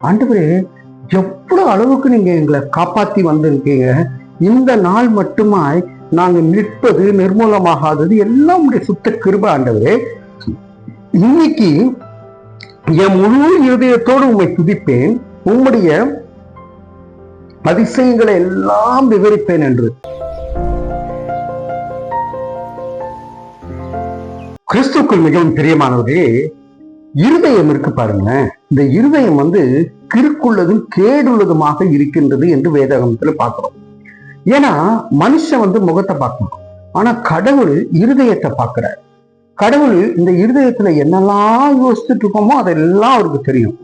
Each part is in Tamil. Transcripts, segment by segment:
ஆண்டவரே எவ்வளவு அளவுக்கு நீங்க எங்களை காப்பாத்தி வந்திருக்கீங்க? இந்த நாள் மட்டுமாய் நாங்க நிற்பது நிர்மூலமாகாதது எல்லாம் உடைய சுத்த கிருப ஆண்டவரே. இன்னைக்கு என் முழு இருதயத்தோடு உம்மை துதிப்பேன். உம்முடைய அதிசயங்களை எல்லாம் விவரிப்பேன் என்று. கிறிஸ்துக்குள் மிகவும் பிரியமானவர்களே இருதயம் இருக்கு பாருங்க இந்த இருதயம் வந்து கிறுக்குள்ளதும் கேடுள்ளதுமாக இருக்கின்றது என்று வேதகமத்துல பாக்குறோம் ஏன்னா மனுஷன் வந்து முகத்தை பார்க்கணும். ஆனா கடவுள் இருதயத்தை பார்க்கிறார். கடவுள் இந்த இருதயத்துல என்னெல்லாம் யோசிச்சுட்டு இருக்கோமோ அதெல்லாம் அவருக்கு தெரியும்.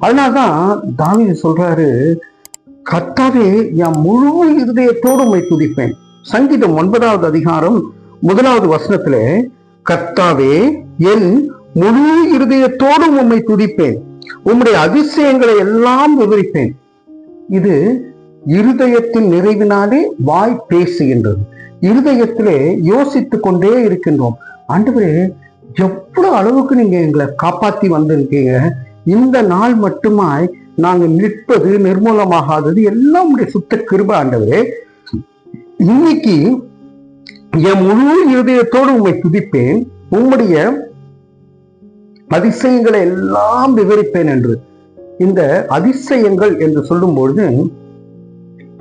அதனாலதான் தாவி சொல்றாரு கத்தாவே என் முழு இருதயத்தோடு உண்மை துதிப்பேன். சங்கீதம் ஒன்பதாவது அதிகாரம் முதலாவது வசனத்துல கத்தாவே என் முழு இருதயத்தோடும் உம்மை துதிப்பேன். உம்முடைய அதிசயங்களை எல்லாம் விவரிப்பேன். இது இருதயத்தின் நிறைவினாலே வாய் பேசுகின்றது. இருதயத்திலே யோசித்துக் கொண்டே இருக்கின்றோம். ஆண்டவரே எவ்வளவு அளவுக்கு நீங்க எங்களை காப்பாத்தி வந்திருக்கீங்க. இந்த நாள் மட்டுமாய் நாங்க நிற்பது நிர்மூலமாகாதது எல்லாம் உடைய சுத்த கிருப ஆண்டவரே. இன்னைக்கு என் முழு இருதயத்தோடு உம்மை துதிப்பேன். உம்முடைய அதிசயங்களை எல்லாம் விவரிப்பேன் என்று. இந்த அதிசயங்கள் என்று சொல்லும்பொழுது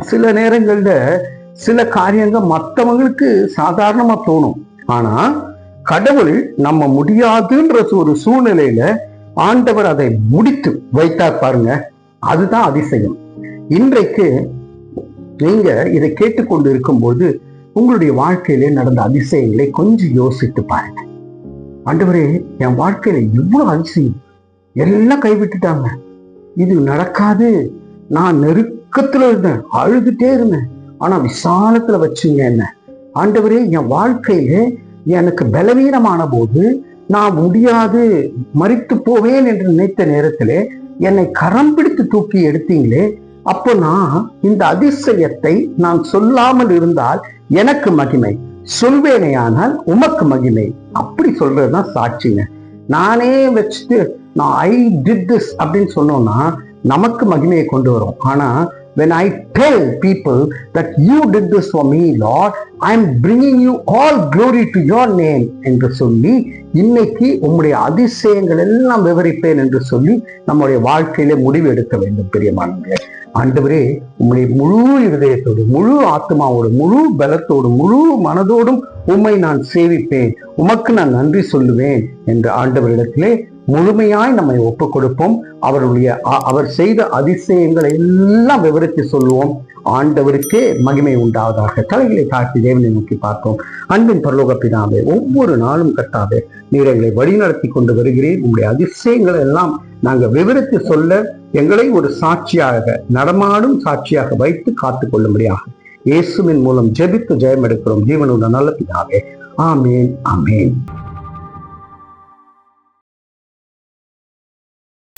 சில நேரங்களில் சில காரியங்கள் மற்றவங்களுக்கு சாதாரணமா தோணும். ஆனா கடவுள் நம்ம முடியாதுன்ற ஒரு சூழ்நிலையில ஆண்டவர் அதை முடித்து வைத்தார் பாருங்க. அதுதான் அதிசயம். இன்றைக்கு நீங்க இதை கேட்டுக்கொண்டு இருக்கும்போது உங்களுடைய வாழ்க்கையிலே நடந்த அதிசயங்களை கொஞ்சம் யோசித்து பாருங்க. ஆண்டவரே என் வாழ்க்கையில இவ்வளவு அதிசயம். எல்லாம் கைவிட்டுட்டாங்க. இது நடக்காது. நான் நெருக்கத்துல இருந்தேன். அழுதுட்டே இருந்தேன். ஆனா விசாலத்துல வச்சுங்க என்ன? ஆண்டவரே என் வாழ்க்கையில எனக்கு பலவீனமான போது நான் முடியாது மறித்து போவேன் என்று நினைத்த நேரத்தில் என்னை கரம் பிடித்து தூக்கி எடுத்தீங்களே அப்போ நான் இந்த அதிசயத்தை நான் சொல்லாமல் இருந்தால் எனக்கு மகிமை. சொல்வேனேயானால் உமக்கு மகிமை. அப்படி சொல்றதுதான் சாட்சிங்க. நானே வச்சுட்டு நான் ஐ டிட் திஸ் அப்படின்னு சொன்னோம்னா நமக்கு மகிமையை கொண்டு வரும். ஆனா when I tell people that you did this for me, Lord, I am bringing you all glory to your name என்று சொல்லி இன்னைக்கு உம்முடைய அதிசயங்கள் எல்லாம் விவரிப்பேன் என்று சொல்லி நம்முடைய வாழ்க்கையில முடிவு எடுக்க வேண்டும் பிரியமானவர்களே. ஆண்டவரே உம்முடைய முழு இருதயத்தோடு முழு ஆத்மாவோடு முழு பலத்தோடு முழு மனதோடும் உம்மை நான் சேவிப்பேன். உமக்கு நான் நன்றி சொல்லுவேன் என்று ஆண்டவரிடத்திலே முழுமையாய் நம்மை ஒப்பு கொடுப்போம் அவருடைய அவர் செய்த அதிசயங்களை எல்லாம் விவரித்து சொல்லுவோம். ஆண்டவருக்கே மகிமை உண்டாவதாக. தலைகளை காட்டி தேவனை நோக்கி பார்ப்போம். அன்பின் பரலோக பிதாவே ஒவ்வொரு நாளும் கட்டாவே நீர் எங்களை வழிநடத்தி கொண்டு வருகிறேன் உங்களுடைய அதிசயங்களை எல்லாம் நாங்க விவரித்து சொல்ல எங்களை ஒரு சாட்சியாக நடமாடும் சாட்சியாக வைத்து காத்து கொள்ளும்படியாக இயேசுவின் மூலம் ஜெபித்து ஜெயம் எடுக்கிறோம் ஜீவனுடன் நல்ல பிதாவே. ஆமேன் ஆமேன்.